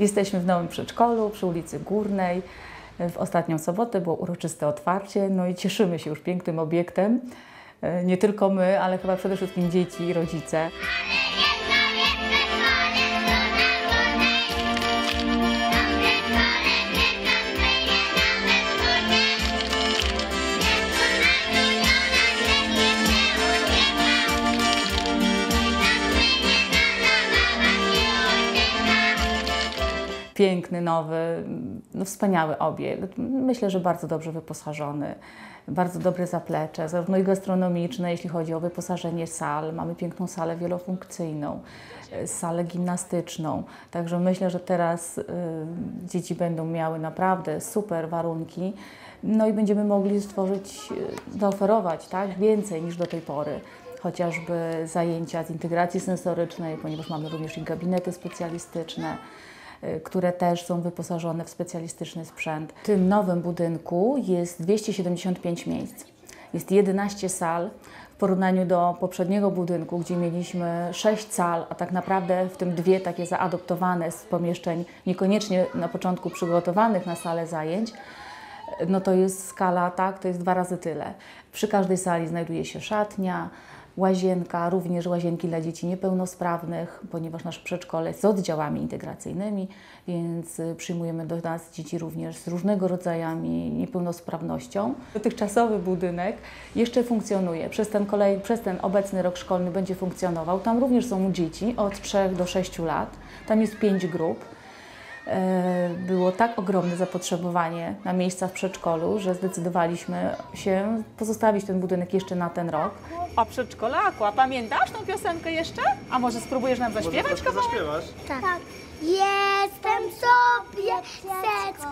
Jesteśmy w nowym przedszkolu przy ulicy Górnej. W ostatnią sobotę było uroczyste otwarcie, no i cieszymy się już pięknym obiektem. E, Nie tylko my, ale chyba przede wszystkim dzieci i rodzice. Piękny, nowy, no wspaniały obiekt. Myślę, że bardzo dobrze wyposażony, bardzo dobre zaplecze, zarówno i gastronomiczne, jeśli chodzi o wyposażenie sal. Mamy piękną salę wielofunkcyjną, salę gimnastyczną. Także myślę, że teraz y, dzieci będą miały naprawdę super warunki. No i będziemy mogli stworzyć, y, zaoferować tak, więcej niż do tej pory chociażby zajęcia z integracji sensorycznej, ponieważ mamy również i gabinety specjalistyczne, które też są wyposażone w specjalistyczny sprzęt. W tym nowym budynku jest 275 miejsc. Jest 11 sal w porównaniu do poprzedniego budynku, gdzie mieliśmy 6 sal, a tak naprawdę w tym dwie takie zaadoptowane z pomieszczeń, niekoniecznie na początku przygotowanych na salę zajęć no to jest skala, tak, to jest dwa razy tyle. Przy każdej sali znajduje się szatnia, łazienka, również łazienki dla dzieci niepełnosprawnych, ponieważ nasze przedszkole jest z oddziałami integracyjnymi, więc y, przyjmujemy do nas dzieci również z różnego rodzajami niepełnosprawnością. Dotychczasowy budynek jeszcze funkcjonuje. Przez ten, kolej, przez ten obecny rok szkolny będzie funkcjonował. Tam również są dzieci od 3 do 6 lat. Tam jest 5 grup. E, było tak ogromne zapotrzebowanie na miejsca w przedszkolu, że zdecydowaliśmy się pozostawić ten budynek jeszcze na ten rok. O przedszkolaku, a pamiętasz tą piosenkę jeszcze? A może spróbujesz nam zaśpiewać Może kawałek? zaśpiewasz? Tak. Jestem sobie przedszkolak,